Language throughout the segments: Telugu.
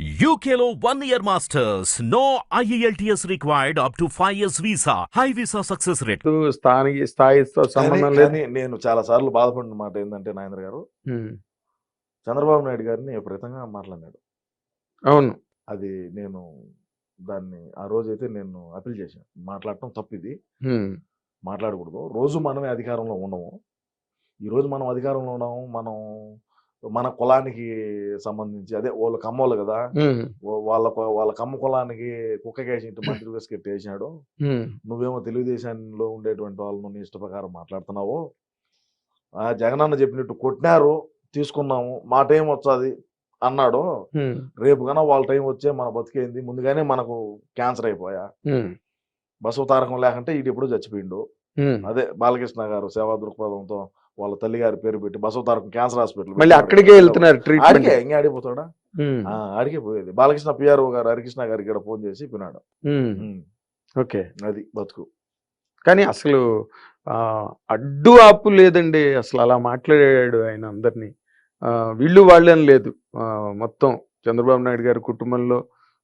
One year masters. No E IELTS required up to 5 years visa. High visa success rate. స్థానిక స్థాయితో సంబంధం లేదు కానీ నేను చాలా సార్లు బాధపడిన మాట ఏంటంటే నాయన గారు చంద్రబాబు నాయుడు గారిని విపరీతంగా మాట్లాడినాడు అవును. అది నేను దాన్ని ఆ రోజైతే నేను అప్పీల్ చేశాను. మాట్లాడటం తప్పు ఇది ఉమ్, మాట్లాడకూడదు. రోజు మనమే అధికారంలో ఉండము ఈ రోజు మనం అధికారంలో ఉన్నాము. మనం మన కులానికి సంబంధించి అదే వాళ్ళ కమ్మోళ్ళు కదా వాళ్ళ వాళ్ళ కమ్మ కులానికి కుక్కకేసి ఇంటి మంత్రి వేసుకెట్టి వేసినాడు. నువ్వేమో తెలుగుదేశంలో ఉండేటువంటి వాళ్ళను నీ ఇష్ట ప్రకారం మాట్లాడుతున్నావు. ఆ జగనన్న చెప్పినట్టు కొట్టినారు తీసుకున్నాము మా టైం వచ్చాది అన్నాడు. రేపు కన్నా వాళ్ళ టైం వచ్చే మన బతికేంది ముందుగానే మనకు క్యాన్సర్ అయిపోయా? బసవ తారకం లేకుంటే ఈడు ఎప్పుడు చచ్చిపోయిండు. అదే బాలకృష్ణ గారు సేవా దృక్పథంతో వాళ్ళ తల్లి గారి పేరు పెట్టి బసవ తారకం క్యాన్సర్ హాస్పిటల్ మళ్ళీ అక్కడికే వెళ్తున్నారు ఆడికే ఇంకా ఆడిపోతాడా ఆ, ఆడికే పోయేది. బాలకృష్ణ పిఆర్ఓ గారు హరికృష్ణ గారికి ఇక్కడ ఫోన్ చేసి పిన్నాడు ఓకే. అది బతుకు. కానీ అసలు ఆ, అడ్డు ఆపు లేదండి. అసలు అలా మాట్లాడాడు ఆయన అందరినీ. వీళ్ళు వాళ్ళని లేదు. మొత్తం చంద్రబాబు నాయుడు గారి కుటుంబంలో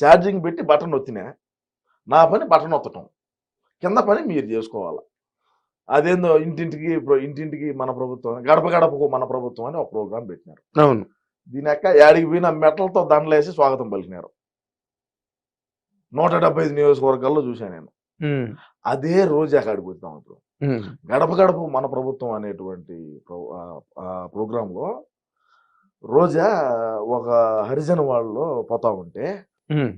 ఛార్జింగ్ పెట్టి బటన్ ఒత్తినా నా పని బటన్ ఒత్తటం కింద పని మీరు చేసుకోవాలి? అదేందో ఇంటింటికి ఇంటింటికి మన ప్రభుత్వం గడప గడపకు మన ప్రభుత్వం అని ఒక ప్రోగ్రాం పెట్టినారు. అవును. దీని యొక్క యాడికి పోయిన మెటలతో దండలేసి స్వాగతం పలికినారు. నూట డెబ్బై ఐదు నియోజకవర్గాల్లో చూశాను నేను. అదే రోజు అక్కడికి పోతాం ఇప్పుడు. గడప గడప మన ప్రభుత్వం అనేటువంటి ప్రోగ్రాంలో రోజా ఒక హరిజన్ వాళ్ళలో పోతా ఉంటే ఉమ్,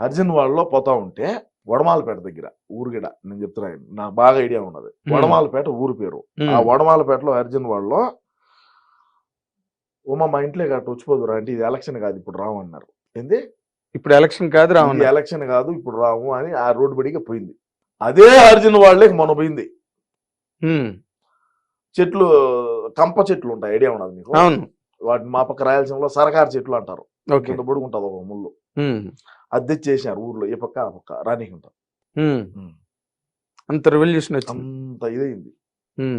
హరిజన్ వాళ్ళలో పోతా ఉంటే వడమాలపేట దగ్గర ఊరుగిడ నేను చెప్తున్నాను నాకు బాగా ఐడియా ఉన్నది. Hmm. వడమాలపేట ఊరు పేరు. ఆ ఉమ్, వడమాలపేటలో హరిజన్ వాళ్ళలో ఉమా మా ఇంట్లో గట్ట వచ్చిపోదురా అంటే ఇది ఎలక్షన్ కాదు ఇప్పుడు రావు అన్నారు. ఏంది? ఇప్పుడు ఎలక్షన్ కాదు ఇది రావణ ఎలక్షన్ కాదు ఇప్పుడు రాము అని ఆ రోడ్డు బడిగా పోయింది. అదే హరిజన్ వాళ్ళకి మొన్న పోయింది. చెట్లు కంప చెట్లు ఉంటాయి ఐడియా ఉన్నది మీకు అవును. వాటిని మా పక్క రాయలసీమలో సరకారు చెట్లు అంటారు. కింద పొడుగుంటుంది ఒక ముళ్ళు. ఉమ్, అది తెచ్చేసారు ఊర్లో ఈ పక్క ఆ పక్క రానీకుంటా ఉమ్, అంత రెవల్యూషన్ అంత ఇదైంది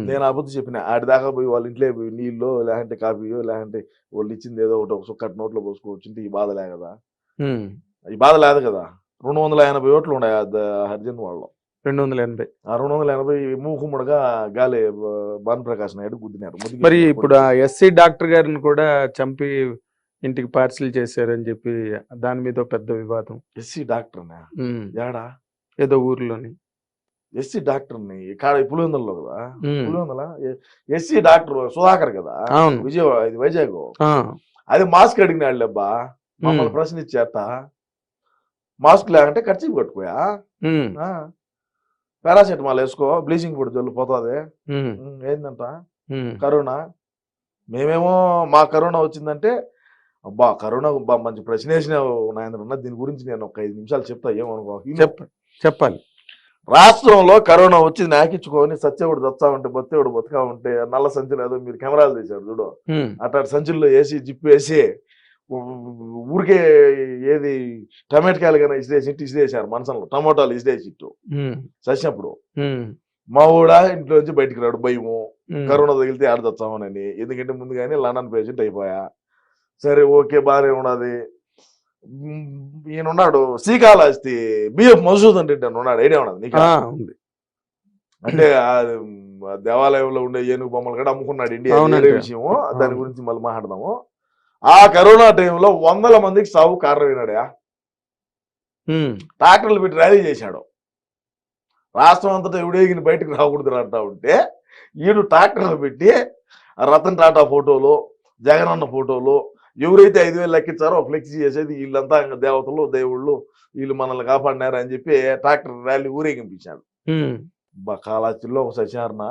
నేను అబద్ధం చెప్పిన ఆడి దాకా పోయి వాళ్ళ ఇంట్లో పోయి నీళ్ళు లేదంటే కాఫీయో లేదంటే వాళ్ళు ఇచ్చింది ఏదో ఒకటి ఒక సుక్కటి నోట్లో పోసుకోవచ్చు ఈ బాధ లే కదా ఈ బాధ లేదు కదా? రెండు వందల ఎనభై ఓట్లు ఉన్నాయి హరిజన్ వాళ్ళు రెండు వందల ఎనభై. ఆ రెండు వందల ఎనభై మూకుముడుగా గాలి భాను ప్రకాష్ నాయుడు గుద్దినారు. మరి ఇప్పుడు ఆ ఎస్సీ డాక్టర్ గారిని కూడా చంపి ఇంటికి పార్సిల్ చేశారని చెప్పి దాని మీద పెద్ద వివాదం. ఎస్సీ డాక్టర్నా? ఉమ్, ఏడా ఏదో ఊర్లోని. ఎస్సీ డాక్టర్ని? కాడ పులివెందుల్లో కదా? పులివెందుల? ఎస్సీ డాక్టర్ సుధాకర్ కదా? విజయవాడ ఇది వైజాగ్. అది మాస్క్ అడిగినాడు అబ్బా మమ్మల్ని ప్రశ్నించేత మాస్క్ లేకంటే ఖర్చు కట్టుకోయా? ఉమ్, పారాసెటమాల్ వేసుకో బ్లీచింగ్ పొడి జల్లు పోతుంది. ఏందంట? Um, corona? మేమేమో మా కరోనా వచ్చిందంటే అబ్బా కరోనా మంచి ప్రశ్న వేసినావు నాయన దీని గురించి నేను ఒక ఐదు నిమిషాలు చెప్తా ఏమనుకో చెప్ప చెప్పాలి. రాష్ట్రంలో కరోనా వచ్చి నాకిచ్చుకొని సత్యవుడు దత్తా ఉంటే బొత్తేవుడు బతుకా ఉంటే నల్ల సంచులు ఏదో మీరు కెమెరాలు తీశారు చూడు. ఉమ్, అట్లా సంచుల్లో వేసి జిప్పు వేసి ఊరికే ఏది టమాటకాయలు కానీ ఇసిరేసి ఇట్టు ఇసిరేసారు మనసంలో. టమోటాలు ఇసిరేసి ఇట్టు చచ్చినప్పుడు మా ఊడా ఇంట్లో నుంచి బయటికి రాడు భయము. కరోనా తగిలితే ఆడ తెచ్చామనని. ఎందుకంటే ముందుగానే లండన్ పేషెంట్ అయిపోయా. సరే ఓకే బాగానే ఉన్నది. మ్, ఈయన ఉన్నాడు శ్రీకాళహస్తి బిఎఫ్ రెడ్డి అని ఉన్నాడు. ఐడియా ఉన్నది నీకు? అంటే దేవాలయంలో ఉండే ఏనుగు బొమ్మలు కూడా అమ్ముకున్నాడు ఇండియా. విషయము. దాని. గురించి మళ్ళీ మాట్లాడదాము. ఆ కరోనా టైంలో వందల మందికి సావు కారణమైనాడా ట్రాక్టర్లు పెట్టి ర్యాలీ చేశాడు. రాష్ట్రం అంతటా ఎవడేగిన బయటకు రాకూడదు అంటా ఉంటే ఈడు ట్రాక్టర్లు పెట్టి రతన్ టాటా ఫోటోలు జగనన్న ఫోటోలు ఎవరైతే ఐదు వేలు లెక్కించారో ఫ్లెక్సీ చేసేది వీళ్ళంతా ఇంకా దేవతలు దేవుళ్ళు వీళ్ళు మనల్ని కాపాడినారు అని చెప్పి ట్రాక్టర్ ర్యాలీ ఊరేగింపించాడు. ఉమ్, బా కాలాచిల్లో ఒక సచారణ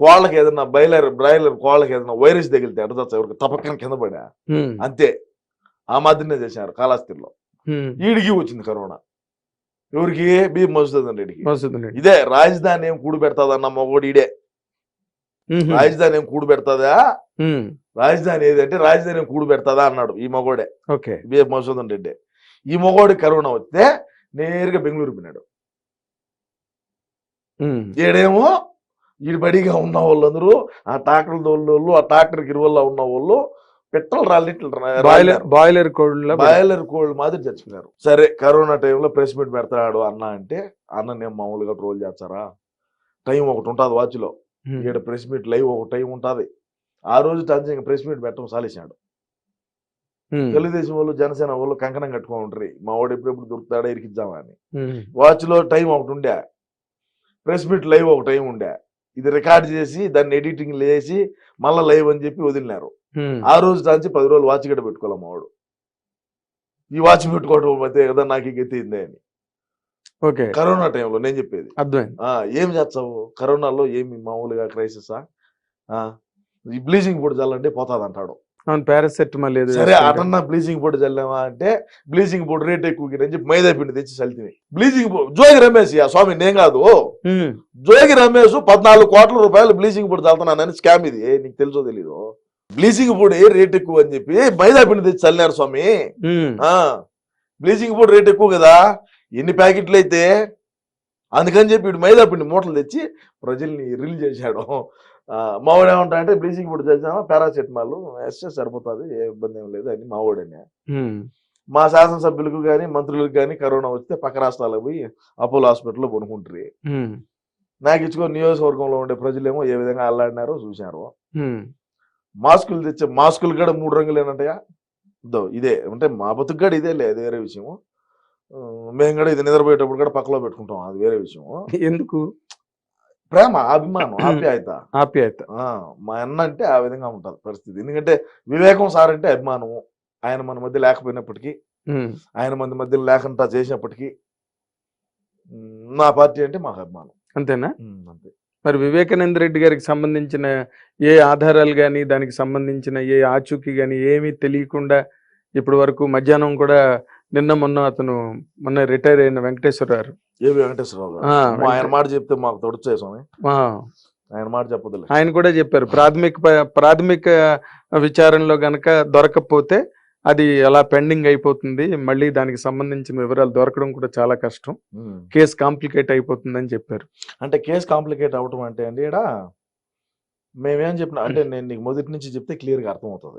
కోళ్ళకి ఏదైనా బయలర్ బ్రాయిలర్ కోళ్ళకి ఏదైనా వైరస్ తగిలితే ఎడతా ఎవరికి? తపక్కన కింద పడా. అంతే. ఆ మాదిరినే చేశారు కాళాస్తిలో ఈడికి వచ్చింది కరోనా. ఎవరికి? బి. మధుసూదన్ రెడ్డికి. మసూదన్ రెడ్డి. ఇదే రాజధాని ఏం కూడు పెడతాదన్న మొగోడు ఉహు, రాజధాని ఏం కూడు పెడతాదా? రాజధాని ఏదంటే రాజధాని ఏం కూడు పెడతాదా అన్నాడు ఈ మగోడే. ఓకే. బి. మధుసూదన్ రెడ్డి. ఈ మగోడి కరోనా వస్తే నేరుగా బెంగళూరు పోయినాడు. ఉమ్, ఈడేమో ఈడు బడిగా ఉన్న వాళ్ళందరూ ఆ ట్రాక్టర్ దోళ్ళు ఆ ట్రాక్టర్ గిరువల్లో ఉన్న వాళ్ళు పెట్రోల్ రాలిట్లు బాయిలర్ బాయిలర్ కోడ్ల బాయిలర్ కోల్డ్ మాదిరి చచ్చిపోయినారు. సరే కరోనా టైంలో ప్రెస్ మీట్ పెడతాడు అన్న అంటే అన్న నేను మామూలుగా ట్రోల్ చేస్తారా? టైం ఒకటి ఉంటుంది వాచ్లో. ఇక్కడ ప్రెస్ మీట్ లైవ్ ఒక టైం ఉంటుంది. ఆ రోజు టంచి ఇంకా ప్రెస్ మీట్ పెట్టడం సాలేసాడు తెలుగుదేశం వాళ్ళు జనసేన వాళ్ళు కంకణం కట్టుకొని ఉంటారు మా వాడు ఎప్పుడెప్పుడు దొరుకుతాడా ఇరికిద్దామా అని వాచ్లో టైం ఒకటి ఉండే. ప్రెస్ మీట్ లైవ్ ఒక టైం ఉండే. ఇది రికార్డ్ చేసి దాన్ని ఎడిటింగ్ చేసి మళ్ళీ లైవ్ అని చెప్పి వదిలినారు. ఆ రోజు నుంచి పది రోజులు వాచ్ గడ్డ పెట్టుకోవాలి మా వాడు? ఈ వాచ్ పెట్టుకోవడం మధ్య కదా నాకు గెత్తిందే అని. ఓకే. కరోనా టైంలో నేను చెప్పేది. ఏం చేస్తావు? కరోనాలో ఏమి మామూలుగా క్రైసిసా ఈ బ్లీచింగ్ పొడి చల్లంటే పోతాది అంటాడు అవును పారాసెటమాల్ ఏదో సరే. అటన్నా బ్లీచింగ్ పొడి చల్లామా అంటే బ్లీచింగ్ పొడి రేట్ ఎక్కువ అని చెప్పి మైదా పిండి తెచ్చి చల్లితివి బ్లీచింగ్ జోగి రమేష్ ఆ స్వామి నేను కాదు. జోగి రమేష్ పద్నాలుగు కోట్ల రూపాయలు బ్లీచింగ్ పొడి చల్లుతున్నానని స్కామ్ ఇది. నీకు తెలుసో తెలీదు? బ్లీచింగ్ పొడి రేట్ ఎక్కువ అని చెప్పి మైదా పిండి తెచ్చి చల్లినారు స్వామి. బ్లీచింగ్ పొడి రేట్ ఎక్కువ కదా. ఎన్ని ప్యాకెట్లు అయితే అందుకని చెప్పి మైదా పిండి మూటలు తెచ్చి ప్రజల్ని రిలీజ్ చేశాడు. మావాడు ఏమంటా అంటే బ్లీచింగ్ పొడి చేసామా పారాసెటమాల్. వేస్తే సరిపోతుంది ఏ ఇబ్బంది ఏం లేదు అని మావాడని మా శాసనసభ్యులకు కానీ మంత్రులకు కానీ కరోనా వస్తే పక్క రాష్ట్రాలకు పోయి అపోలో హాస్పిటల్లో కొనుక్కుంటారు నాకు ఇచ్చుకో నియోజకవర్గంలో ఉండే ప్రజలేమో ఏ విధంగా అల్లాడినారో చూశారు. మాస్కులు తెచ్చే మాస్కులు కూడా మూడు రంగులేనంటయా దో ఇదే అంటే మా బతుకు కూడా ఇదే లేదు వేరే విషయం మేము కూడా ఇది నిద్రపోయేటప్పుడు కూడా పక్కలో పెట్టుకుంటాం అది వేరే విషయం ఎందుకు? ప్రేమ అభిమానం ఆప్యాయత. ఆప్యాయత. ఆ, మా అన్న అంటే ఆ విధంగా ఉంటుంది పరిస్థితి. ఎందుకంటే వివేకం సార్ అంటే అభిమానము. ఆయన మన మధ్య లేకపోయినప్పటికీ ఆయన మన మధ్య లేకుండా చేసినప్పటికీ నా పార్టీ అంటే మాకు అభిమానం. అంతేనా? అంతే. మరి వివేకానంద రెడ్డి గారికి సంబంధించిన ఏ ఆధారాలు కానీ దానికి సంబంధించిన ఏ ఆచూకీ కానీ ఏమీ తెలియకుండా ఇప్పటి వరకు మధ్యాహ్నం కూడా నిన్న మొన్న అతను మొన్న రిటైర్ అయిన వెంకటేశ్వర గారు. ఏవి వెంకటేశ్వరరావు గారు? ఆయన మాట చెప్తే మాకు తొడచే స్వామి. ఆయన మాట చెప్పదులే ఆయన కూడా చెప్పారు ప్రాథమిక ప్రాథమిక విచారణలో గనక దొరకకపోతే అది అలా పెండింగ్ అయిపోతుంది మళ్ళీ దానికి సంబంధించిన వివరాలు దొరకడం కూడా చాలా కష్టం. కేసు కాంప్లికేట్ అయిపోతుందని చెప్పారు. అంటే కేసు కాంప్లికేట్ అవటం అంటే అండి ఇక్కడ మేమేం చెప్పిన అంటే నేను నీకు మొదటి నుంచి చెప్తే క్లియర్గా అర్థమవుతుంది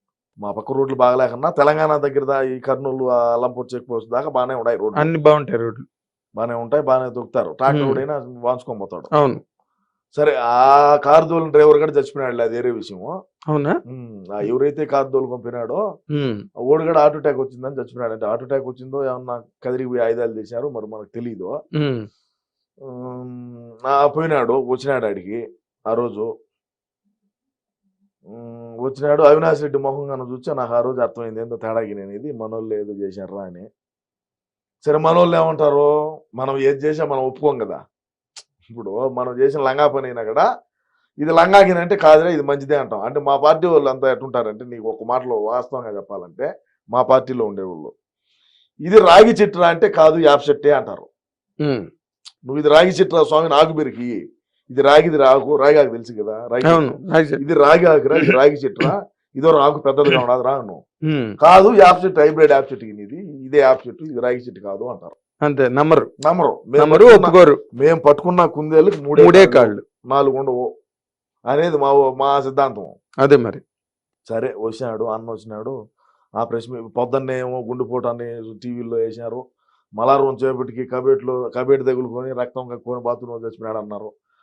మా పక్క రోడ్లు బాగలేకన్నా తెలంగాణ దగ్గర ఈ కర్నూలు అల్లంపూర్ చెక్ పోస్ట్ దాకా బాగానే ఉన్నాయి రోడ్లు. అన్ని బాగుంటాయి రోడ్లు. బాగానే ఉంటాయి బాగానే దొక్కుతారు ట్రాక్టర్ వాంచుకొని పోతాడు. అవును. సరే ఆ కార్ దోలిన డ్రైవర్ కూడా చచ్చిపోయినాడు అది వేరే విషయం అవునా? ఎవరైతే కార్ దోలు పంపినాడో ఓడి కూడా హార్ట్ అటాక్ వచ్చిందని చచ్చిపోయినాడు. అంటే హార్ట్ అటాక్ వచ్చిందో ఏమన్నా కదిరికి పోయి ఆయుధాలు తీశారు మరి మనకు తెలియదు పోయినాడు వచ్చినాడు ఆడికి ఆ రోజు. వచ్చినాడు అవినాష్ రెడ్డి మొహం కన్నా చూస్తే నాకు ఆ రోజు అర్థమైంది ఏందో తేడాకి నేను ఇది మనోళ్ళు ఏదో చేశారా అని. సరే మనోళ్ళు ఏమంటారు? మనం ఏది చేసా మనం ఒప్పుకోం కదా. ఇప్పుడు మనం చేసిన లంగా పని అయినా కూడా ఇది లంగాకిన అంటే కాదురా ఇది మంచిదే అంటాం. అంటే మా పార్టీ వాళ్ళు అంతా ఎట్టుంటారంటే నీకు ఒక మాటలో వాస్తవంగా చెప్పాలంటే మా పార్టీలో ఉండేవాళ్ళు. ఇది రాగి చెట్టురా అంటే కాదు యాప్ చెట్టే అంటారు. నువ్వు ఇది రాగి చెట్టు స్వామి నాకు ఇది రాగిది రాకు రాగి ఆకు తెలుసు కదా రాగి చెట్టు. ఇది రాగి ఆకురా ఇది రాగి చెట్టురా ఇదో రాకు పెద్దదిగా ఉండదు రా నువ్వు ఉమ్, కాదు యాప్ చెట్టు హైబ్రిడ్ యాప్ చెట్టు ఇది ఇదే యాప్ చెట్టు ఇది రాగి చెట్టు కాదు అంటారు. అంతే నమ్మరు. నమ్మరు. మేము నమ్మరు ఒప్పుకోరు. మేము పట్టుకున్న కుందేళ్ళకి మూడే మూడే కాళ్ళు, నాలుగు ఉండవు. అనేది మా మా సిద్ధాంతం. అదే మరి. సరే వచ్చినాడు అన్న వచ్చినాడు. ఆ ప్రెస్ మీ- పొద్దున్నే ఏమో గుండెపోటు అని టీవీలో వేసినారు. మలారం చేపటికి కబేట్లో కబేటి తగులుకొని రక్తం కక్కుని బాత్రూమ్ చచ్చిపోయాడు అన్నారు.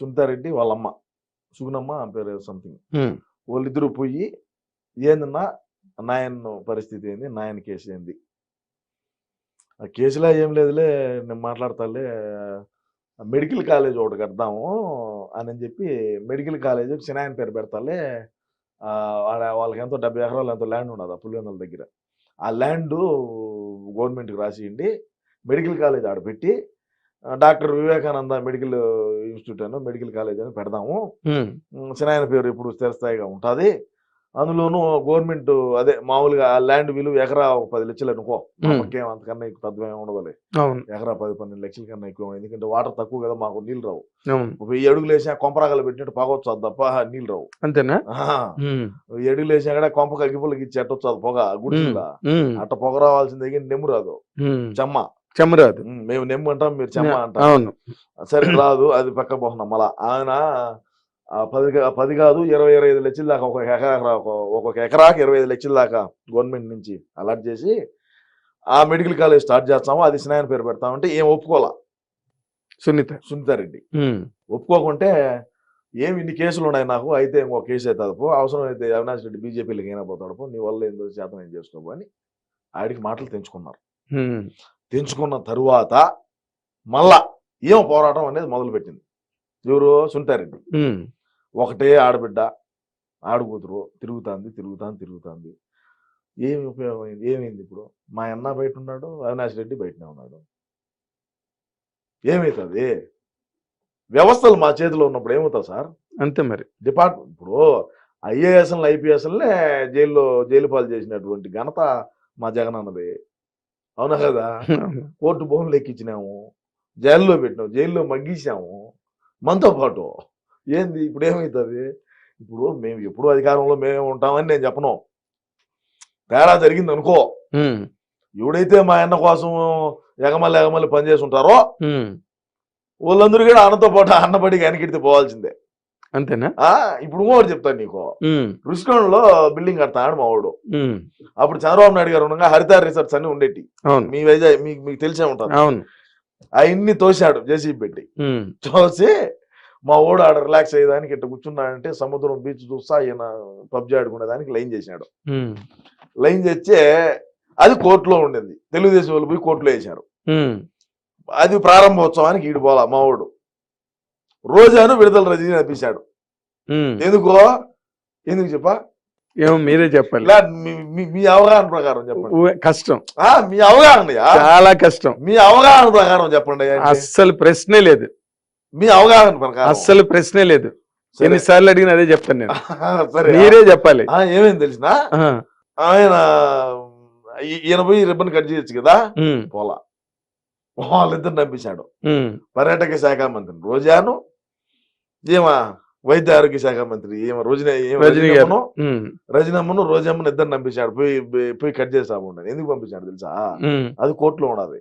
సునీతారెడ్డి వాళ్ళమ్మ. సుగునమ్మ ఆమె పేరు సంథింగ్ వాళ్ళిద్దరూ పోయి ఏందన్నా నాయన్ పరిస్థితి ఏంది? నాయన్ కేసు ఏంది? ఆ కేసులో ఏం లేదులే నేను మాట్లాడతాలే మెడికల్ కాలేజ్ ఒకటి కడదాము అని చెప్పి మెడికల్ కాలేజ్ సినాయన పేరు పెడతాలే వాళ్ళకి ఎంతో డెబ్బై ఎకరాలు ఎంతో ల్యాండ్ ఉన్నది ఆ పులివెందుల దగ్గర. ఆ ల్యాండ్ గవర్నమెంట్కి రాసియండి మెడికల్ కాలేజ్ ఆడ పెట్టి ఆ, డాక్టర్ వివేకానంద మెడికల్ ఇన్స్టిట్యూట్ అని మెడికల్ కాలేజ్ అని పెడదాము. సినాయన పేరు ఇప్పుడు స్థిరస్థాయిగా ఉంటుంది. అందులోనూ గవర్నమెంట్ అదే మామూలుగా ల్యాండ్ విలువ ఎకరా ఒక పది లక్షలు అనుకో. మాకేం అంతకన్నా ఎక్కువ ఉండదులే అవును. ఎకరా పది పన్నెండు లక్షల కన్నా ఎక్కువ ఎందుకంటే వాటర్ తక్కువ కదా మాకు నీళ్ళు రావు. వెయ్యి అడుగులు వేసా కొంపరాగలు పెట్టినట్టు పాగొచ్చు అది తప్ప నీళ్ళు రావు. అంతేనా? వెయ్యి అడుగులు వేసా కూడా కొంప అగ్గిపుల్లకి ఇచ్చి ఎట్టొచ్చు అది పొగ గుడిసిలా. ఉమ్, అట్ట పొగ రావాల్సింది దగ్గర నెమ్ము రాదు. ఉమ్. చెమరాదు. మేము నెమ్ము అంటాం మీరు చెమ్మ అంటాం అవును. సరే రాదు అది పక్క పోతున్నాం మళ్ళా ఆయన పది పది కాదు ఇరవై ఇరవై ఐదు లక్షల దాకా ఒక ఎకరా ఒక- ఒక్కొక్క ఎకరాకి ఇరవై ఐదు లక్షల దాకా గవర్నమెంట్ నుంచి అలాట్ చేసి ఆ మెడికల్ కాలేజ్ స్టార్ట్ చేస్తాము. అది స్నాయన పేరు పెడతామంటే ఏం ఒప్పుకోవాలా? సునీత సునీతారెడ్డి ఒప్పుకోకుంటే ఏమి ఇన్ని కేసులు ఉన్నాయి నాకు? అయితే ఇంకో కేసు అవుతుంది పో అవసరం అయితే అవినాష్ రెడ్డి బీజేపీలోకి అయినా పోతాడు. పో నీ వల్ల ఏందో శాతం ఏం చేసుకోవు అని ఆడికి మాటలు తెంచుకున్నారు. తెంచుకున్న తరువాత మళ్ళా ఏం పోరాటం అనేది మొదలుపెట్టింది. ఎవరు సునీతారెడ్డి ఉమ్, ఒకటే ఆడబిడ్డ ఆడుకూతురు తిరుగుతాంది తిరుగుతాంది తిరుగుతాంది. ఏమి ఉపయోగం అయింది ఏమైంది ఇప్పుడు? మా అన్న బయట ఉన్నాడు అవినాష్ రెడ్డి బయటనే ఉన్నాడు. ఏమవుతుంది వ్యవస్థలు మా చేతిలో ఉన్నప్పుడు ఏమవుతుంది సార్? అంతే మరి. డిపార్ట్మెంట్ ఇప్పుడు ఐఏఎస్ఎల్ ఐపీఎస్ఎల్నే జైల్లో జైలు పాలు చేసినటువంటి ఘనత మా జగన్ అన్నది అవునా కదా. కోర్టు భూములు ఎక్కించినాము జైల్లో పెట్టినాము జైల్లో మగ్గించాము మనతో పాటు ఏంది? ఇప్పుడు ఏమవుతుంది ఇప్పుడు మేము ఎప్పుడు అధికారంలో మేమే ఉంటామని నేను చెప్పను. తేడా జరిగింది అనుకో ఎవడైతే మా అన్న కోసం ఎగమల్లి ఎగమల్లి పనిచేసి ఉంటారో వాళ్ళందరూ కూడా అన్నతో పాటు అన్నబడికి వెనకెడితే పోవాల్సిందే. అంతేనా? ఆ ఇప్పుడు ఇంకోటి చెప్తాను నీకు. రుషికొండలో బిల్డింగ్ కడతాడు మా వాడు అప్పుడు చంద్రబాబు నాయుడు గారు ఉండగా హరిత రిసార్ట్స్ అన్ని ఉండేటి. అవును. మీ వైజాగ్ మీకు మీకు తెలిసే ఉంటుంది. అవును. అవన్నీ తోశాడు జేసీబీ పెట్టి. చూసి మా ఓడు ఆడ రిలాక్స్ అయ్యేదానికి ఇట్లా కూర్చున్నాడంటే సముద్రం బీచ్ చూస్తా ఈయన పబ్జి ఆడుకునేదానికి లైన్ చేశాడు ఉమ్, లైన్ చేస్తే అది కోర్టులో ఉండింది. తెలుగుదేశం వాళ్ళు పోయి కోర్టులో వేశారు. ఉమ్, అది ప్రారంభోత్సవానికి ఈడు పోలా మా ఓడు. రోజాను విడుదల రజనీ అనిపించాడు. ఎందుకో? ఎందుకు చెప్పా? ఏమో మీరే చెప్పాలి. మీ- అవగాహన ప్రకారం చెప్పండి. కష్టం. ఆ, మీ అవగాహనయా చాలా కష్టం. మీ అవగాహన ప్రకారం చెప్పండి. అస్సలు ప్రశ్నే లేదు. మీ అవగాహన ప్రకారం. అస్సలు ప్రశ్నే లేదు. సరే. ఎన్నిసార్లు అడిగిన అదే చెప్తాను నేను. మీరే చెప్పాలి. ఆ, ఏమేం తెలిసిన? ఆయన ఈయన పోయి రిబ్బన్ కట్ చేయొచ్చు కదా? పోలా. వాళ్ళిద్దరు నమ్మించాడు పర్యాటక శాఖ మంత్రి రోజాను ఏమా? వైద్య ఆరోగ్య శాఖ మంత్రి ఏమ రోజున. రజనమ్మను రజనమ్మను రోజమ్మను ఇద్దరు పంపించాడు పోయి పోయి కట్ చేస్తా ఉండదు ఎందుకు పంపించాడు తెలుసా. అది కోర్టులో ఉన్నది